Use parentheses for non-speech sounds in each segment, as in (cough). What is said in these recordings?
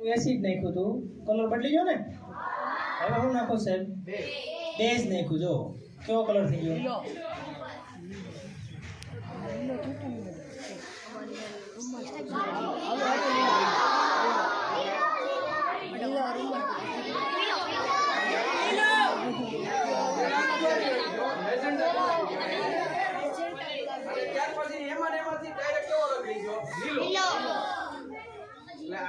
Acid નાખ્યું હતું colour બદલી ગયો ને? હવે હું નાખું સાહેબ? બેઝ નાખ્યું જો. કેવો કલર થઈ ગયો? ત્યાર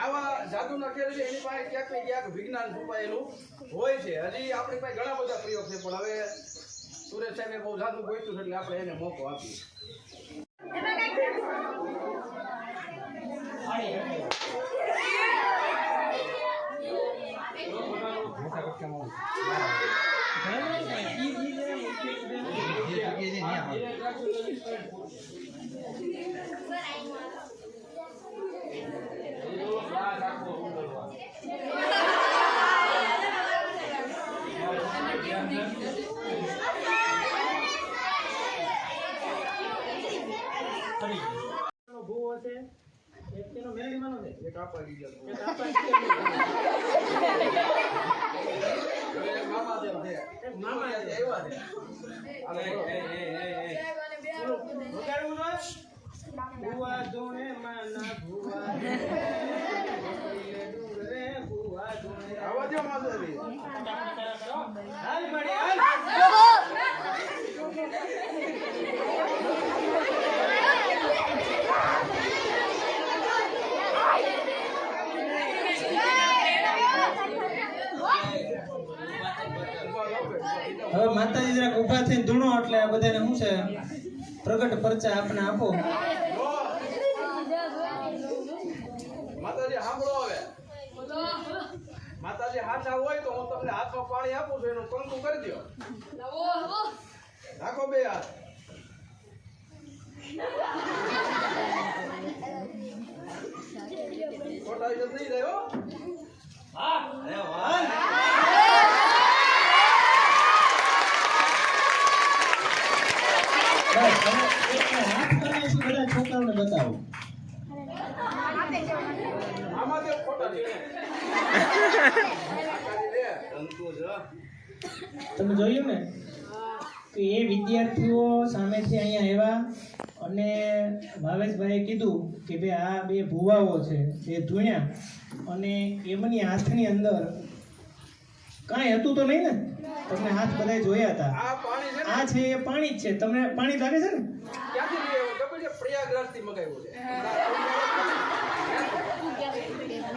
આવા જાદુના ખેલ છે, એની પાસે ક્યાંક ને ક્યાંક વિજ્ઞાન છુપાયેલું હોય છે. હજી આપણી પાસે ઘણા બધા પ્રયોગ છે, પણ હવે સુરેશ સાહેબે બહુ જાદુ છે, એટલે આપણે એને મોકો આપીએ. એનો ભૂવો છે એક તેનો મેલડીમાંનો છે એક આપવા દીધો એક આપણા એક મામાદેવ છે એક મામાદેવ. આવ્યા છે હાલો, બોલો. પેલું વગાડવું જોઈએ? ભૂવા ધૂણે માના ભૂવા રે ભૂવા ધૂણે આવવા દ્યો માધવજી. હાલ મળી હાલ હવે માતાજી જરાક ઊભા થઈને ધૂણો એટલે આ બધાને શું છે? પ્રગટ પરચા આપને આપો. માતાજી સાંભળો હવે. માતાજી હાથા હોય તો હું તમને હાથમાં પાણી આપું છું એનું કંકુ કરી દો રાખો બે હાથ. ખોટા નહીં રહ્યો? હો હવે એકને હાથ કરીએ છીએ બધા છોકરાઓને બતાવો આમાં તે ખોટા નહીં માતાજી લે, કંકુ છે. તમે જોયું ને? કે એ વિદ્યાર્થીઓ સામેથી અહીંયા આવ્યા અને ભાવેશભાઈએ કીધું કે ભાઈ આ બે ભુવાઓ છે એ ધૂણ્યા અને એમની હાથની અંદર કાંઈ હતું તો નહીં ને? તમને હાથ બધા જોયા હતા. આ છે ને? આ છે એ પાણી જ છે. તમને પાણી લાગે છે ને? ક્યાંથી પ્રયાગરાજથી મગાવ્યું છે.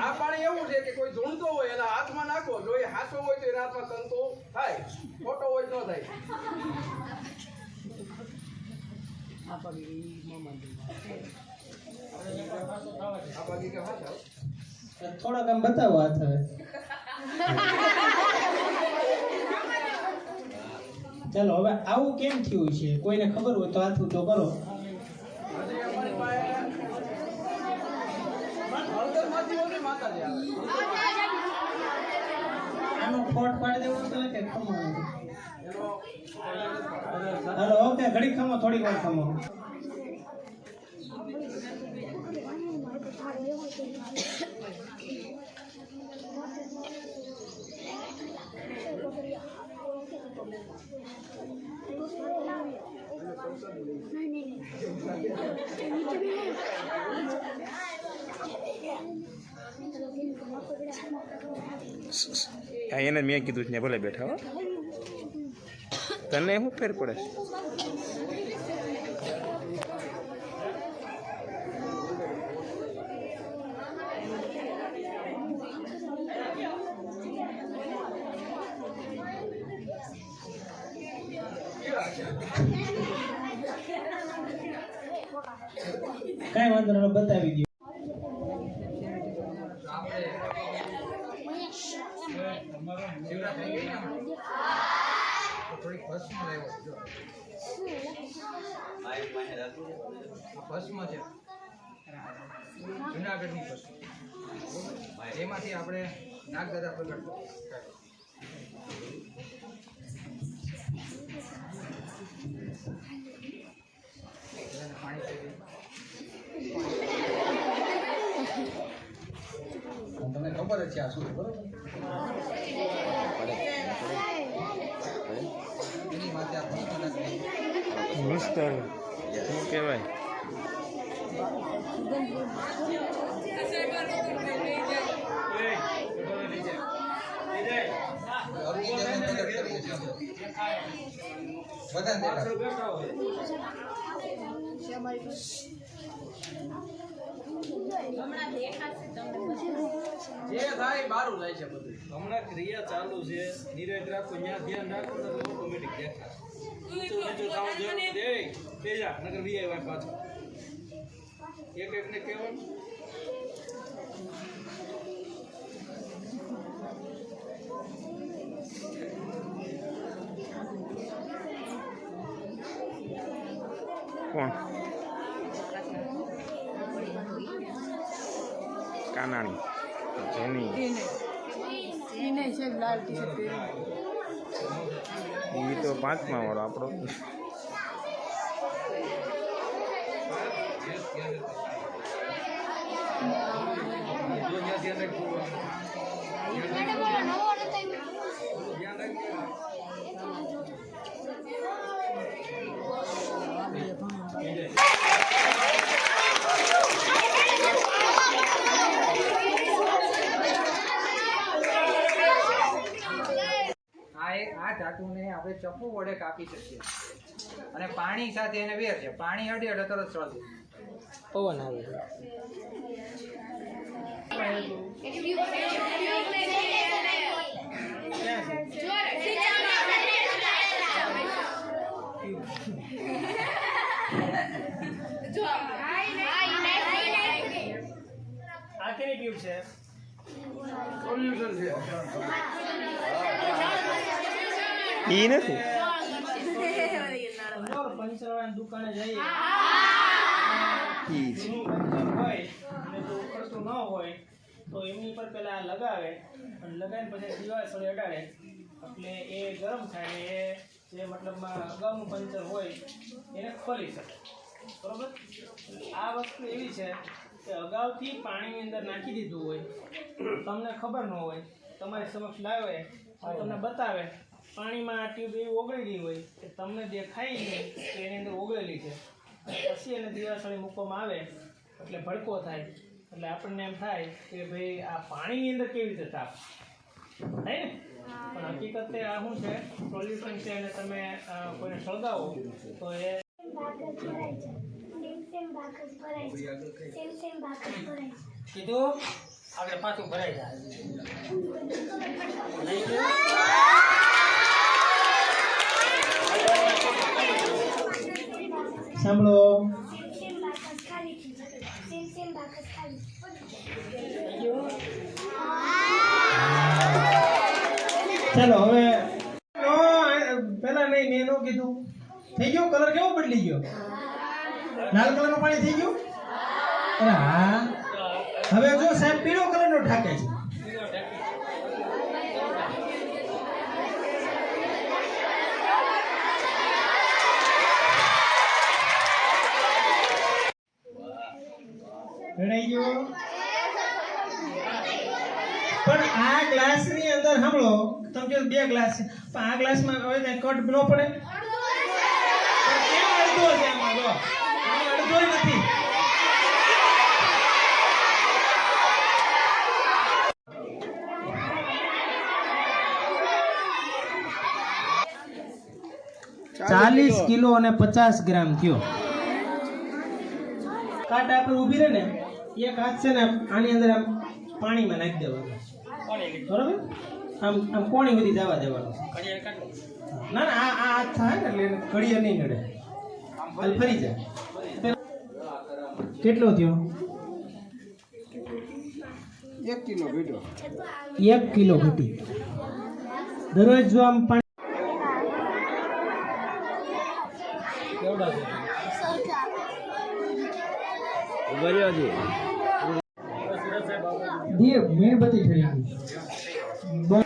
આ પાણી એવું છે કે કોઈ ધૂણતો હોય એના હાથમાં નાખો જો એ હાથો હોય તો એના હાથમાં તંતો થાય. ખોટો હોય તો ન થાય. થોડાક આમ બતાવો હાથ હવે. (laughs) ચાલો હવે આવું કેમ થયું છે? કોઈને ખબર હોય તો હાથ ઊંચો કરો હજી અમારી પાસે હળદરમાંથી ઓછી માતાજી આવે આનો ફોટ પાડી દેવો તો કે ખમો હાલો ઓકે ઘડી ખમો થોડી વાર ખમો. એને મેં કીધું ને ભલે બેઠા હો. તને શું ફેર પડે કાંઈ વાંધો નહીં હવે બતાવી દો થોડીક ભસ્મ લાવ્યો જો ભસ્મ છે જુનાગઢની ફર્સ્ટ એમાંથી આપણે નાગદાદા પ્રગટ પાણી કરે છે આ શું બરોબર એની માથે આ પંખો નાખી મિસ્ટર શું કહેવાય? બધા જે થાય બારું જાય છે બધું. હમણાં ક્રિયા ચાલુ છે. ધીરજ રાખો ત્યાં ધ્યાન રાખો તો ઓટોમેટિક દેખાય ઊંચું નીચું થવું જરૂરી છે એ, તેજા નગર વીઆઈ વાત પાછો. એક એકને કહેવાનું. કોણ? કાનાણી. જેની એ તો પાંચમા વાળો આપણો. ત્યાં આપણે ચપ્પુ વડે કાપી શકીએ અને પાણી સાથે એને વેર છે. પાણી અડે એટલે તરત સળગે. પવન આવે આ કેની ટ્યુબ છે? સોલ્યુશન છે. એ નથી? દુકાને જઈએ ઈ હોય ઉકળતું ન હોય તો એમની પર પેલા લગાવે અને લગાવીને પછી દિવાળ સળે અડાડે એટલે એ ગરમ થાય એ જે. મતલબમાં અગાઉનું પંચર હોય એને ખોલી શકે બરોબર આ વસ્તુ એવી છે કે અગાઉથી પાણીની અંદર નાખી દીધું હોય તમને ખબર ન હોય, તમારી સમક્ષ લાવે તો તમને બતાવે પાણીમાં આ ટ્યુબ એવી ઓગળેલી હોય કે તમને દેખાય નહીં કે એની અંદર ઓગળેલી છે. પછી એને દિવાસળી મૂકવામાં આવે એટલે ભડકો થાય. એટલે આપણને એમ થાય કે ભાઈ આ પાણીની અંદર કેવી રીતે તાપ? થાય ને? પણ હકીકતે આ શું છે? સોલ્યુશન છે અને તમે કોઈને સળગાવો તો એ કીધું? આગળ પાછું ભરાઈ જાય. (laughs) સાંભળો ચાલો હવે નો, પેલા નહીં મેં નો કીધું. થઈ ગયો? કલર કેવો બદલી ગયો? લાલ કલરનું પાણી થઈ ગયું અરે હા હવે જો સાહેબ પીળો કલરનો ઢાકે છે રેડાઈ ગયો પણ આ ગ્લાસની અંદર, સાંભળો, તમે કીધું બે ગ્લાસ છે. પણ આ ગ્લાસમાં હવે કઈ કટ ન પડે. અડધો છે આમાં નથી. ચાલીસ કિલો અને પચાસ ગ્રામ થયો કાટ આપણે ઊભી રહે ને. એક હાથ છે ને આની અંદર આમ પાણીમાં નાખી દેવાનું બરોબર? આમ આમ કોણી બધી જવા દેવાનું ના ના આ આ હાથ થાય ને એટલે એને નહીં નડે. હાલ ફરી જાય. કેટલો થયો? એક કિલો ઘટ્યો એક કિલો ઘટી દરરોજ જો આમ પાણી કેવડા છે ધીરે મીણબત્તી થઈ ગઈ. બ-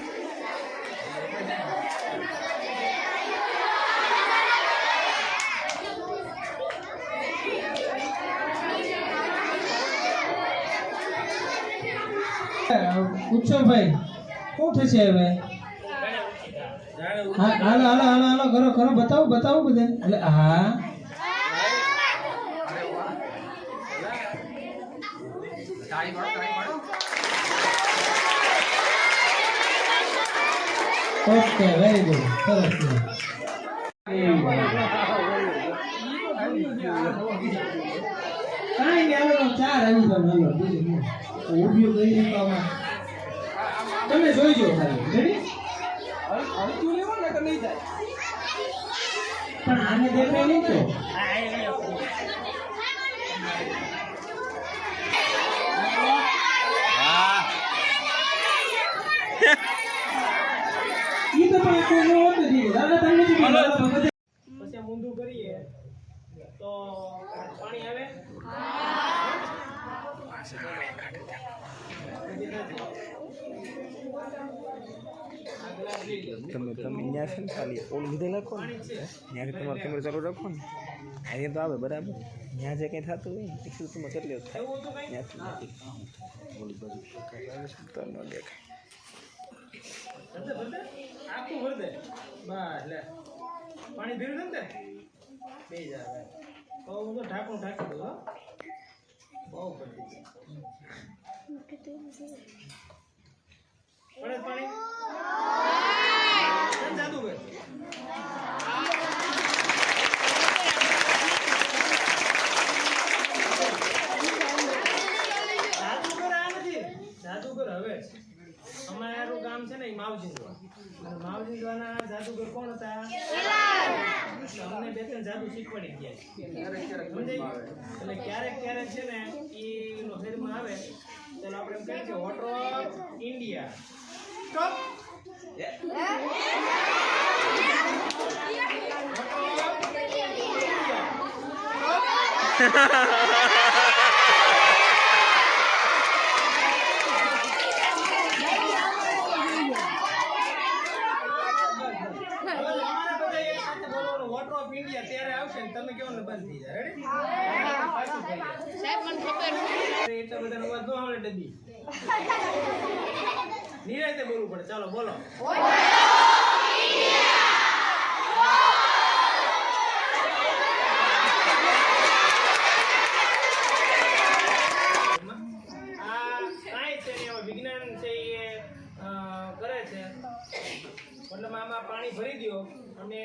પૂછો ભાઈ શું થશે હવે? હાલો હાલો હાલો હાલો, કરો કરો, બતાવો બતાવો બધે. એટલે, હા. તાળી પાડો તાળી પાડો. ઓકે વેરી ગુડ સરસ કાંઈ નહીં ચાર આવી જાવ હાલો ઊભી કઈ તમે જોઈજો ખાલી પણ આને દેખાય નહીં તો ઈ તો પણ કોઈ નો હોત નથી દાદા તમને નથી કીધું. દાદા બધે- પછી આમ ઊંધું કરીએ. તો પાણી આવે? તમે તમે ત્યાં છે ને ખાલી ઓલું લીધે લખો ને. ત્યાંથી તમારે કેમેરો ચાલુ રાખો ને. અહીંયા તો આવે બરાબર. ત્યાં જે કંઈ થતું હોય ને એટલું તમે કરી લો થાય ત્યાંથી ઓલી બાજુ પ્રકાશ આવે છે તો ન દેખાય. ભરતે, ભરી દે. બસ લે પાણી ભેરું ને બે જા. તો હું તો ઢાંકણું ઢાંકી દઉં. બહુ ભરી. પડે પાણી કેમ જાદુ કરે? જાદુગર આ નથી જાદુગર હવે અમારું ગામ છે ને એ માવજીંદવા અને માવજીંદવાના જાદુગર કોણ હતા અમને બે ત્રણ જાદુ શીખવાડી ગયા? એટલે ક્યારેક ક્યારેક છે ને ઈ નો આવે તો આપણે એમ કહીએ કે વોટર ઓફ ઇન્ડિયા સ્ટોપ તમારે બધા એક સાથે બોલવાનું વોટર ઓફ ઇન્ડિયા ત્યારે આવશે ને તમે કેવો ને બંધ થઈ જાય રેડી પાછું થઈ જાય એટલા બધા અવાજ ન આવડે ડબ્બી. નિરાતે પડે. ચાલો, બોલો. વિજ્ઞાન છે એ કરે છે. મતલબ આમાં પાણી ભરી દો અને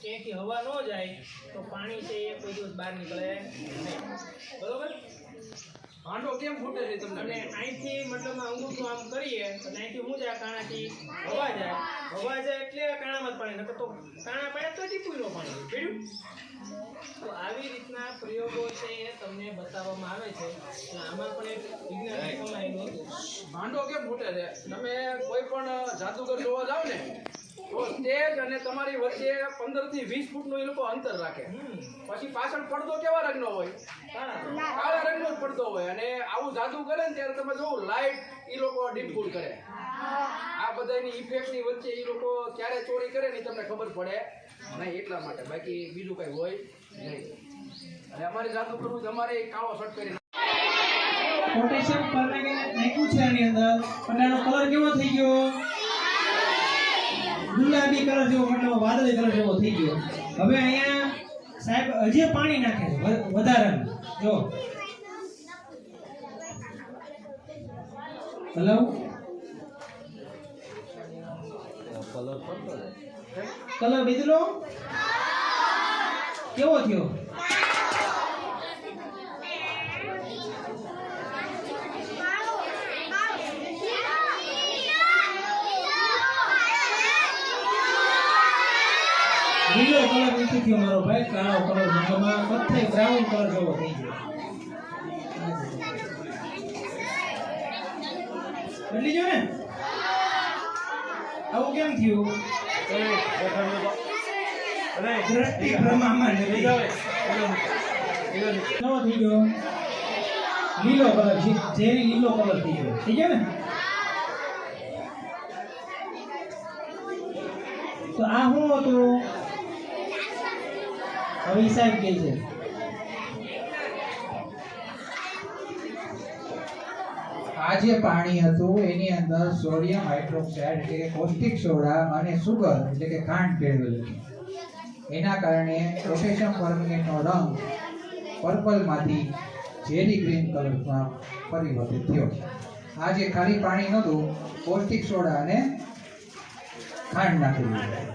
ક્યાંયથી હવા ન જાય તો પાણી છે એ કોઈ દિવસ બહાર નીકળે નહીં. બરોબર? ભાંડો કેમ ફૂટે છે તમને? અને અહીંથી મતલબ અંગૂઠું આમ કરીએ અને અહીંથી હું જાય કાણાથી હવા જાય. હવા જાય એટલે કાણામાં પાણી નકર તો કાણા પાડે તો ટીપું નો પાણી. પીડ્યું તો આવી રીતના પ્રયોગો છે એ તમને બતાવવામાં આવે છે. આમાં પણ એક વિજ્ઞાન હતું ભાંડો કેમ ફૂટે છે? તમે કોઈ પણ જાદુગર જોવા જાવ ને તો સ્ટેજ અને તમારી વચ્ચે પંદરથી વીસ ફૂટનું એ લોકો અંતર રાખે. પછી પાછળ પડદો કેવા રંગનો હોય હા કાળા રંગનો જ પડદો હોય અને આવું જાદુ કરે ને ત્યારે તમે જોવો લાઈટ એ લોકો ડિમ્પુલ કરે. આ બધાની ઇફેક્ટની વચ્ચે એ લોકો ક્યારે ચોરી કરે ને તમને ખબર પડે. નહીં, એટલા માટે. બાકી બીજું કઈ હોય નહીં. અને અમારે જાદુ કરવું અમારે કાળો શર્ટ કરી પોટેશિયમ પરમેંગેનેટ નાખ્યું છે આની અંદર. અને આનો કલર કેવો થઈ ગયો? ગુલાબી કલર જેવો, મતલબ વાદળી કલર જેવો થઈ ગયો. હવે અહીંયા સાહેબ હજી પાણી નાખે છે વધારાનું. જો. હલો કલર બદલો કેવો થયો? લીલો કલર નથી થયો મારો ભાઈ? કાળો કલર કથ્થઈ બ્રાઉન કલર જેવો થઈ ગયો. બદલી ગયો ને? આવું કેમ થયું? દ્રષ્ટિ લીલો કલર ઝેરી લીલો કલર થઈ ગયો. થઈ ને? તો આ શું હતું? હવે સાહેબ કે છે. આ જે પાણી હતું, એની અંદર સોડિયમ હાઇડ્રોક્સાઇડ એટલે કે કોસ્ટિક સોડા અને સુગર એટલે કે ખાંડ ભેળવેલી એના કારણે પોટેશિયમ પરમેંગનેટનો રંગ પર્પલમાંથી ઝેરી ગ્રીન કલરમાં પરિવર્તિત થયો. આ જે ખારી પાણી નહોતું, પૌષ્ટિક સોડા અને ખાંડ નાખેલી